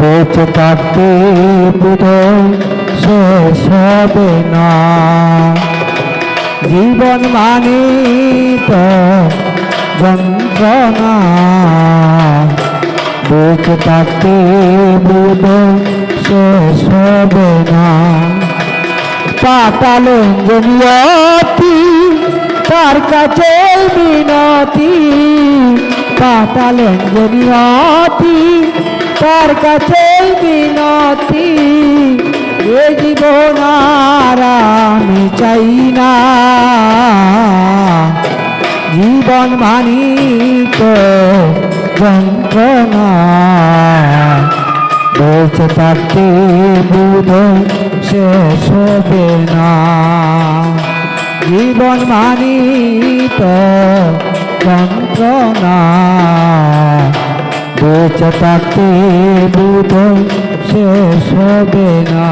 বেঁচে থাকতে শেষ হবে না। জীবন মানে তো যন্ত্রণা। বেঁচে থাকতে বোধহয় শেষ হবে না। তার কাছে পাতালেন জমিয়তি তার কাছে মিনতি এ জীবন আর আমি চাই না। জীবন মানি তো বেঁচে থাকতে বুধ শেষ হবে না। জীবন মানি তো যন্ত্রণা। বেঁচে থাকতে বুধ শেষ হবে না।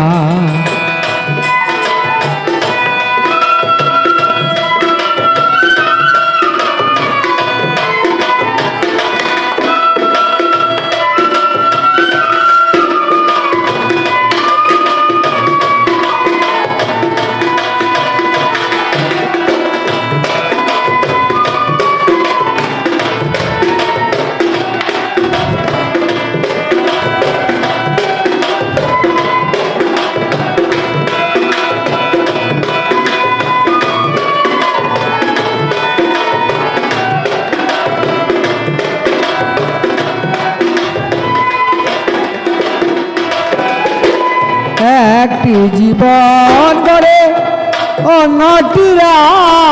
একটি জীবন গড়ে অন্যটির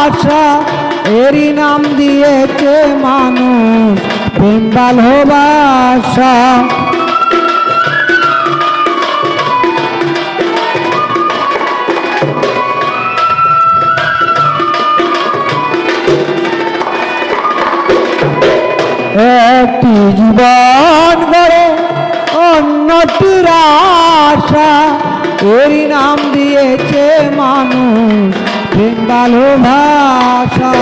আশা। এরই নাম দিয়েছে মানুষ প্রেম ভালোবাসা একটি জীবন গড়ে এরই নাম দিয়েছে মানুষ। প্রেম ভালোবাসা,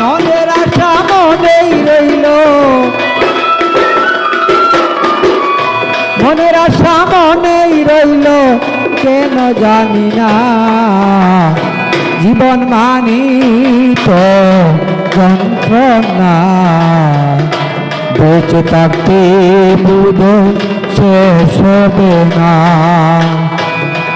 মনের আশা মনেই রইল। মনের আশা মনেই রইল, কেন জানি না। জীবন মানি তো যন্ত্রণা। বেঁচে থাকতে বুধ শেষ হবে না।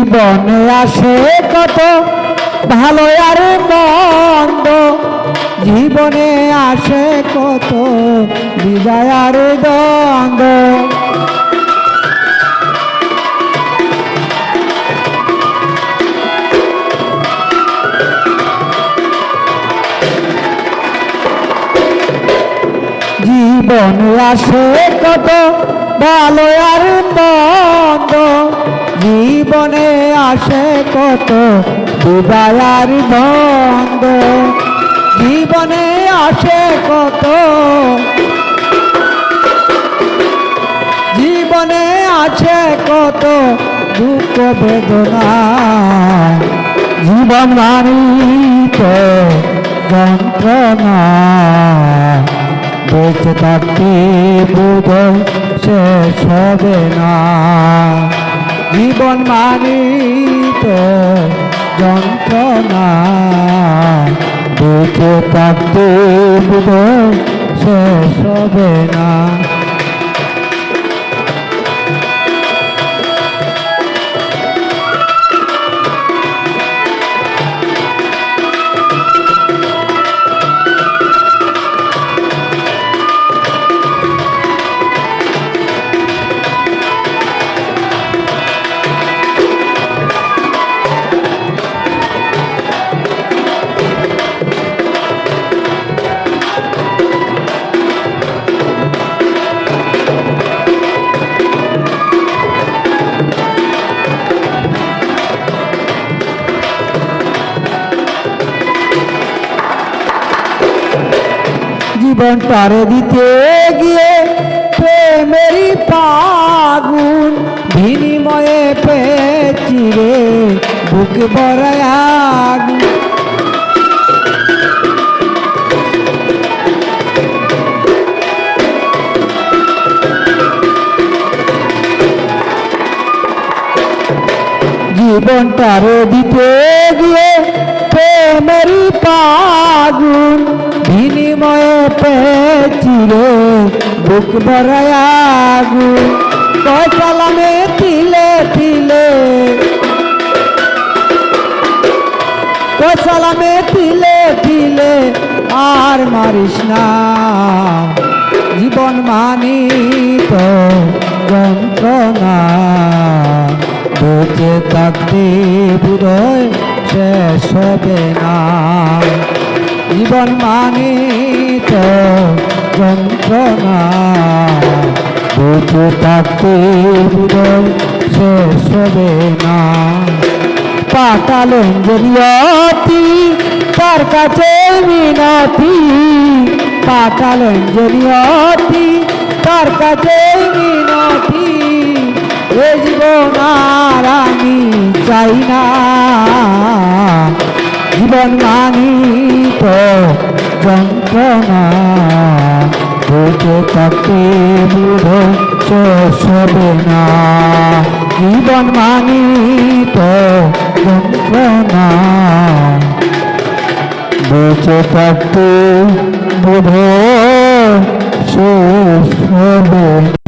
জীবনে আসে কত? ভালো আর মন্দ। জীবনে আসে কত? বিদায় আর দ্বন্দ্ব। জীবন আসে কত? ভালো আর মন্দ। জীবনে আসে কত বিদায় আর বন্ধ? জীবনে আসে কত? জীবনে আছে কত দুঃখ বেদনা? জীবন মানিত যন্ত্রণা। বেঁচে থাকতে বোধ শেষ হবে না। জীবন মানিত যন্ত্রণা। দেখে থাকতে বোধ শেষ হবে না। জীবনটারে দিতে গিয়ে প্রেমেরই পাগুন বিনিময়ে পেয়েছি রে বুক বড়ায় আগুন জীবনটারে দিতে গিয়ে পেয়েছি বুক ভরায় আগুন কয় তিলে তিলে। কয় তিলে তিলে, আর মারিস না। জীবন মানি তো যন্ত্রণা বেঁচে থাকতে বোধহয় শেষ হবে না। জীবন মানি তো যন্ত্রণা। বেঁচে থাকতে শেষ হবে না। পাতালেন জরিয়তি তার কাছে মিনতি। পাতালেন জরিয়তি তার কাছে মিনতি। এ আমি চাই না। জীবন মানি তো যন্ত্রণা বুঝে তাকে বুধ শেষ হবে না। জীবন মানি তো যন্ত্রণা বেঁচে থাকতে বুধ শেষ